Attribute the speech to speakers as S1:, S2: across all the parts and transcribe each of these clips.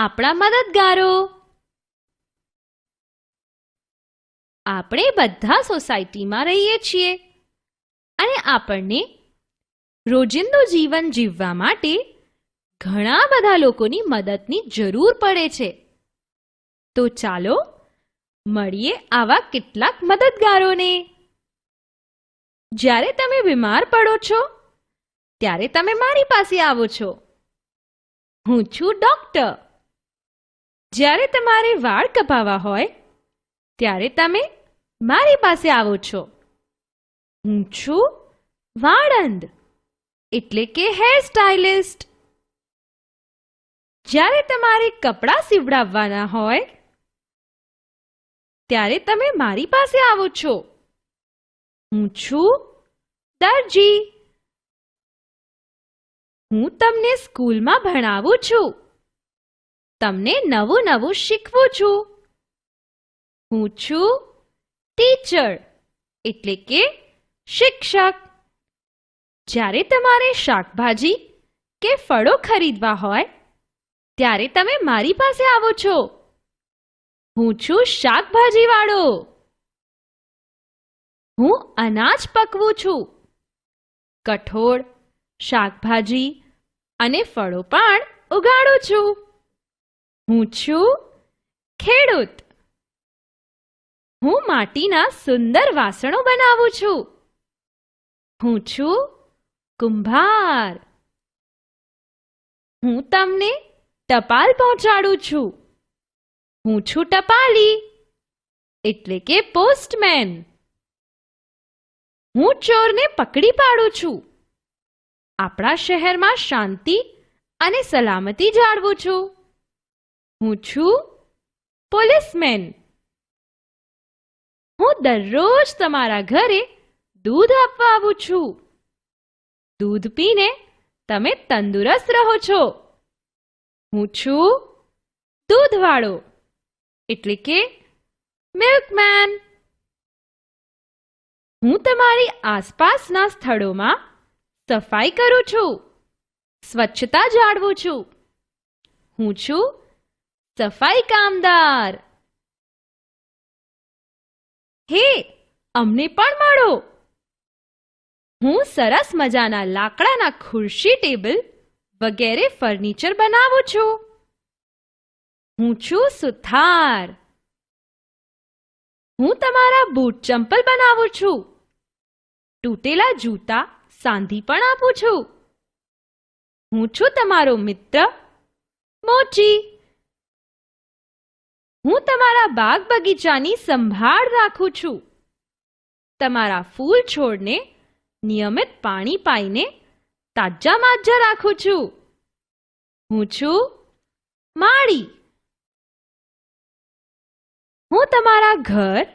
S1: આપણા મદદગારો. આપણે બધા સોસાયટીમાં રહીએ છીએ અને આપણને રોજિંદુ જીવન જીવવા માટે ઘણા બધા લોકોની મદદની જરૂર પડે છે. તો ચાલો મળીએ આવા કેટલાક મદદગારોને. જ્યારે તમે બીમાર પડો છો, ત્યારે તમે મારી પાસે આવો છો. હું છું ડોક્ટર. જ્યારે તમારે વાળ કપાવા હોય, ત્યારે તમે મારી પાસે આવો છો. હું છું વાળંદ, એટલે કે હેર સ્ટાઇલિસ્ટ જ્યારે તમારે કપડાં સીવડાવવાના હોય, ત્યારે તમે મારી પાસે આવો છો. હું છું દરજી. હું તમને સ્કૂલમાં ભણાવું છું. તમને નવું નવું શીખવું છું. હું છું ટીચર, એટલે કે શિક્ષક. જ્યારે તમારે શાકભાજી કે ફળો ખરીદવા હોય, ત્યારે તમે મારી પાસે આવો છો. હું છું શાકભાજીવાળો. હું અનાજ પકવું છું. કઠોળ, શાકભાજી અને ફળો પણ ઉગાડું છું. હું છું ખેડૂત. હું માટીના સુંદર વાસણો બનાવું છું. હું છું કુંભાર. હું તમને ટપાલ પહોંચાડું છું. હું છું ટપાલી, એટલે કે પોસ્ટમેન. હું ચોરને પકડી પાડું છું. આપણા શહેરમાં શાંતિ અને સલામતી જાળવું છું. હું છું પોલીસમેન. હું દરરોજ તમારા ઘરે દૂધ આપવા આવું છું. દૂધ પીને તમે તંદુરસ્ત રહો છો. હું છું દૂધવાળો, એટલે કે મિલ્કમેન. હું તમારી આસપાસના સ્થળોમાં સફાઈ કરું છું. સ્વચ્છતા જાળવું છું. હું છું સફાઈ કામદાર હે અમને પણ મળો હું સરસ મજાના લાકડાના ખુરશી ટેબલ વગેરે ફર્નિચર બનાવું છું હું છું સુથાર હું તમારા બૂટ ચંપલ બનાવું છું તૂટેલા જૂતા સાંધી પણ આપું છું હું છું તમારો મિત્ર મોચી હું તમારા બાગ બગીચાની સંભાળ રાખું છું. તમારા ફૂલ છોડને નિયમિત પાણી પાઈને તાજા માજા રાખું છું. હું છું માળી. હું તમારા ઘર,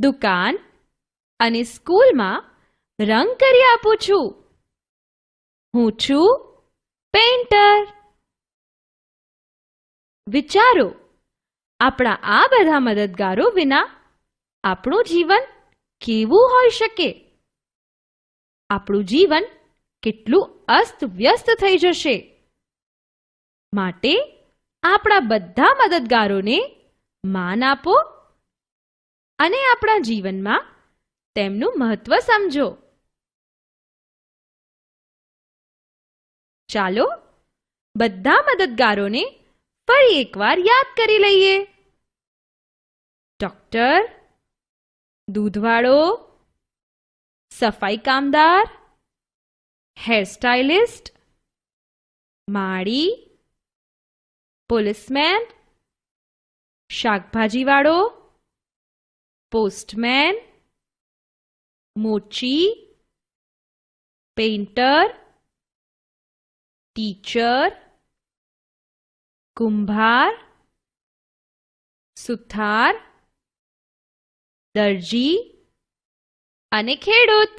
S1: દુકાન અને સ્કૂલમાં રંગ કરી આપું છું. હું છું પેઇન્ટર. વિચારો આપણા આ બધા મદદગારો વિના આપણું જીવન કેવું હોઈ શકે? આપણું જીવન કેટલું અસ્ત વ્યસ્ત થઈ જશે? માટે આપણા બધા મદદગારોને માન આપો અને આપણા જીવનમાં તેમનું મહત્વ સમજો. ચાલો, બધા મદદગારોને ફરી એકવાર યાદ કરી લઈએ. ડોક્ટર દૂધવાળો સફાઈ કામદાર હેર સ્ટાઇલિસ્ટ માળી પોલીસમેન શાકભાજીવાળો પોસ્ટમેન મોચી પેઇન્ટર ટીચર કુંભાર સુથાર દરજી અને ખેડૂત.